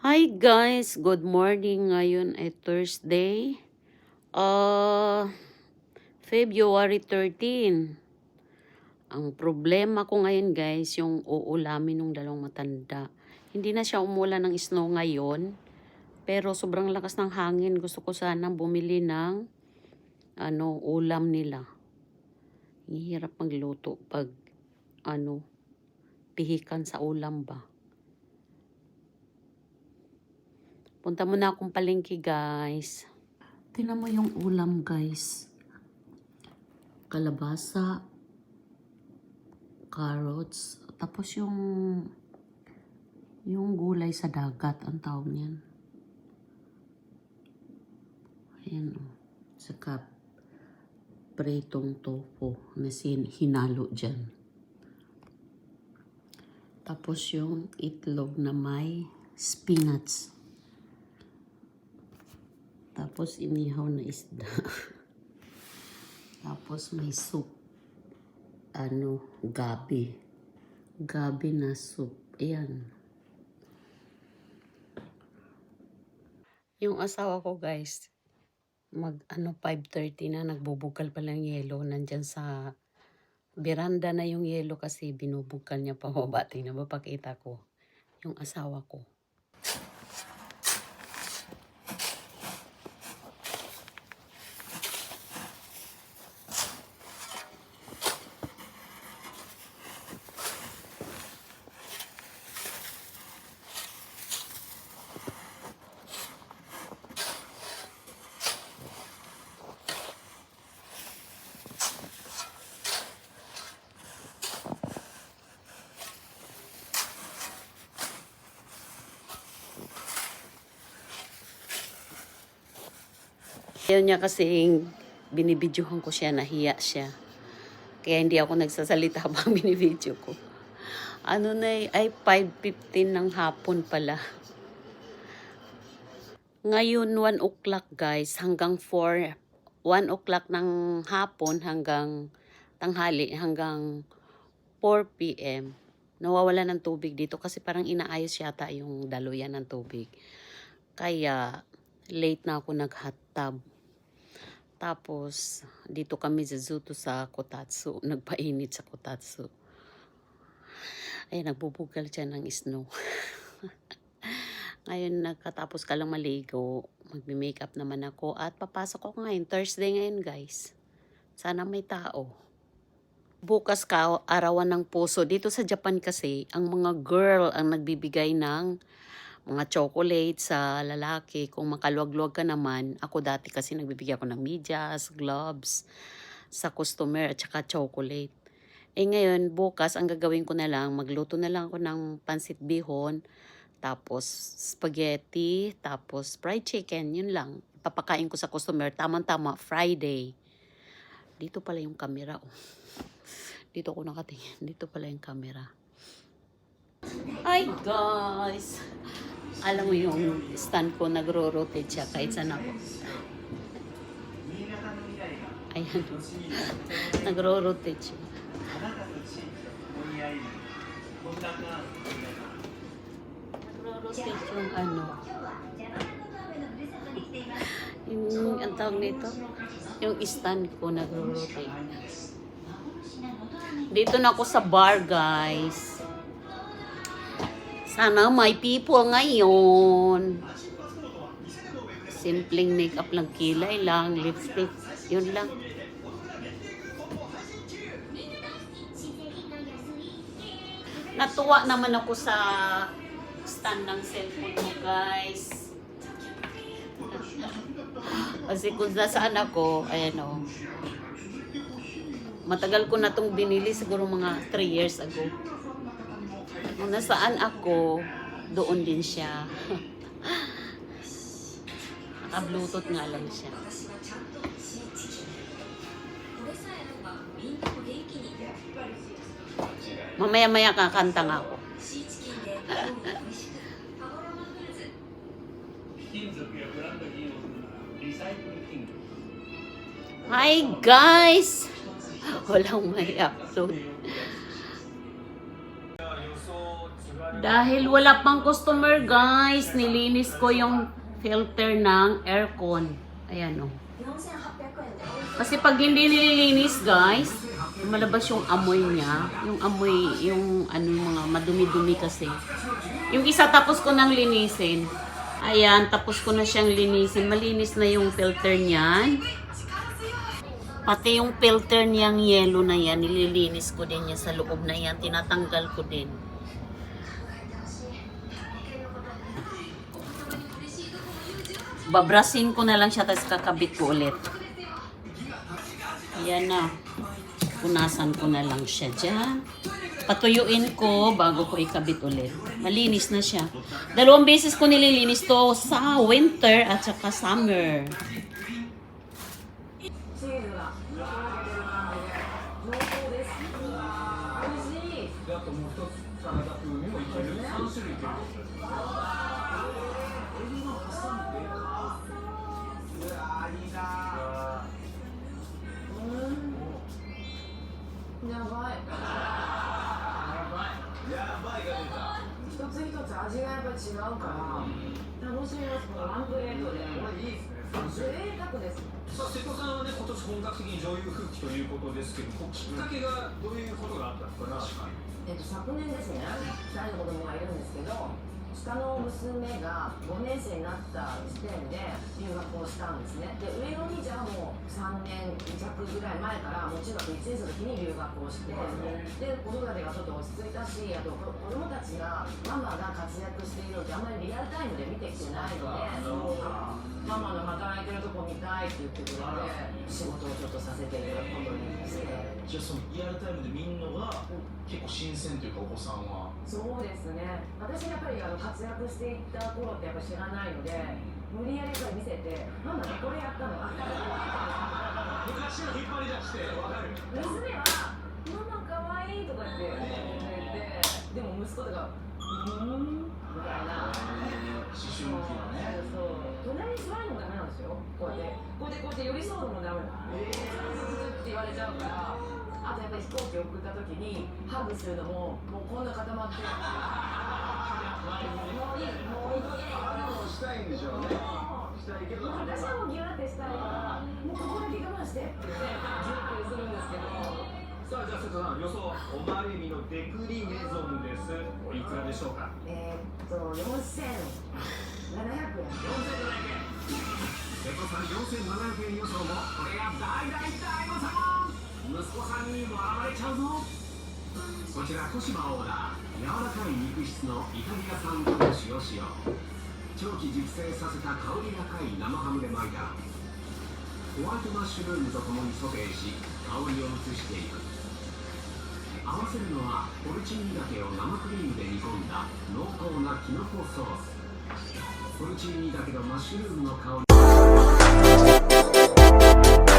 Hi guys, good morning. Ngayon ay Thursday. Uh, February 13. Ang problema ko ngayon guys, yung uulamin ng dalawang matanda. Hindi na siya umulan ng snow ngayon. Pero sobrang lakas ng hangin. Gusto ko sana bumili ng ano, ulam nila. Hirap magluto pag ano, pihikan sa ulam ba. Punta muna akong palengke, guys. Tingnan mo yung ulam, guys. Kalabasa, carrots, tapos yung yung gulay sa dagat, ang tawag niyan. Ayan, oh. Saka pritong tofu na sin hinalo dyan. Tapos yung itlog na may spinach. Tapos inihaw na isda. Tapos may soup. Ano, gabi. Gabi na soup. Ayan. Yung asawa ko guys, mag ano 5.30 na nagbubugal pa lang yelo. Nandyan sa veranda na yung yelo kasi binubugal niya pa baba. Tingnan ba pakita ko. Yung asawa ko. Ayaw niya kasing binibidyohan ko siya, nahiya siya. Kaya hindi ako nagsasalita habang binibidyo ko. Ano na eh, ay 5.15 ng hapon pala. Ngayon 1 o'clock guys, hanggang 4, 1 o'clock ng hapon hanggang tanghali, hanggang 4 p.m. Nawawala ng tubig dito kasi parang inaayos yata yung daluyan ng tubig. Kaya late na ako nag-hot tub. Tapos, dito kami sa Zuto sa Kotatsu. Nagpainit sa Kotatsu. Ay, nagbubugal siya ng snow. ngayon, nagkatapos ka lang maligo. Magme-makeup naman ako. At papasok ako ngayon. Thursday ngayon, guys. Sana may tao. Bukas ka, arawan ng puso. Dito sa Japan kasi, ang mga girl ang nagbibigay ng mga chocolate sa lalaki. Kung makaluwag-luwag ka naman, ako dati kasi nagbibigay ako ng medyas, gloves, sa customer at saka chocolate. Eh ngayon, bukas, ang gagawin ko na lang, magluto na lang ako ng pansit bihon, tapos spaghetti, tapos fried chicken, yun lang. Papakain ko sa customer, tamang-tama, Friday. Dito pala yung camera, oh. Dito ko nakatingin. Dito pala yung camera. Hi guys! Alam mo yung stand ko nagro-rotate siya kahit saan ako. Ayan. nagro-rotate siya. Nagro-rotate yung ano. Yung, ang tawag nito? Yung stand ko nagro-rotate. Dito na ako sa bar, guys. Sana may people ngayon. Simpleng makeup lang, kilay lang, lipstick, yun lang. Natuwa naman ako sa stand ng cellphone mo, guys. Kasi kung nasaan ako, ayan o. Matagal ko na itong binili, siguro mga 3 years ago. Kung nasaan ako, doon din siya. Naka-bluetooth nga lang siya. Mamaya-maya kakanta nga ako. Hi guys! Walang may upload. Dahil wala pang customer guys, nilinis ko yung filter ng aircon. Ayan o. Kasi pag hindi nililinis guys, malabas yung amoy niya. Yung amoy, yung ano yung mga madumi-dumi kasi. Yung isa tapos ko nang linisin. Ayan, tapos ko na siyang linisin. Malinis na yung filter niyan. Pati yung filter niyang yellow na yan, nililinis ko din yan sa loob na yan. Tinatanggal ko din. Babrasin ko na lang siya tapos kakabit ko ulit. Ayan na. Punasan ko na lang siya dyan. Patuyuin ko bago ko ikabit ulit. Malinis na siya. Dalawang beses ko nililinis to sa winter at saka summer. 濃厚です美味しい。であともう一つサラダ風味もい。ける三種類い。けるうわーい。い。なうんやばい。やばい。やばい。が出た一つ一つ味がやっぱ違うから楽しみますこのワンプレートでい。い。っす贅沢です。さあ瀬戸さんはね今年本格的に女優復帰ということですけどこうきっかけがどういうことがあったんですかえっと昨年ですね。二人の子供がいるんですけど。下の娘が5年生になった時点で留学をしたんですね。で上の兄ちゃんはもう3年弱ぐらい前からもう中学1年生の時に留学をしてで子育てがちょっと落ち着いたしあと子子供たちがママが活躍しているのってあんまりリアルタイムで見てきてないのでママの働いてるとこ見たいって言ってくれて仕事をちょっとさせていただくことにしてじゃあそのリアルタイムで見るのが結構新鮮というかお子さんは。そうですね。私やっぱりあの活躍していった頃ってやっぱ知らないので無理やりやっぱり見せて「ママねこれやったの? 」昔の引っ張り出してわかる。娘は「ママかわいい」とか言って言ってでも息子とか「うーん」みたいな。思春期のね。そう隣に座るのもダメなんですよ。こうやって。こうやってこうやって寄り添うのもダメな。のえって言われちゃうからあとやっぱり飛行機送った時にハグするのももうこんな固まってもういいもういいしたいんでしょうねしたいけど私はもうギューってしたいからもうここだけ我慢してってギュッてするんですけどさあじゃあ瀬戸さん予想オマールエビのデクリネゾンですおいくらでしょうかえー、っと4700円瀬戸さん4700円予想もこれが大大大誤算息子さんに笑われちゃうぞこちら小島オーダー柔らかい肉質のイタリア産子牛を使用長期熟成させた香り高い生ハムで巻いたホワイトマッシュルームとともにソテーし香りを移していく合わせる。のはポルチーニだけを生クリームで煮込んだ濃厚なキノコソースポルチーニだけどマッシュルームの香り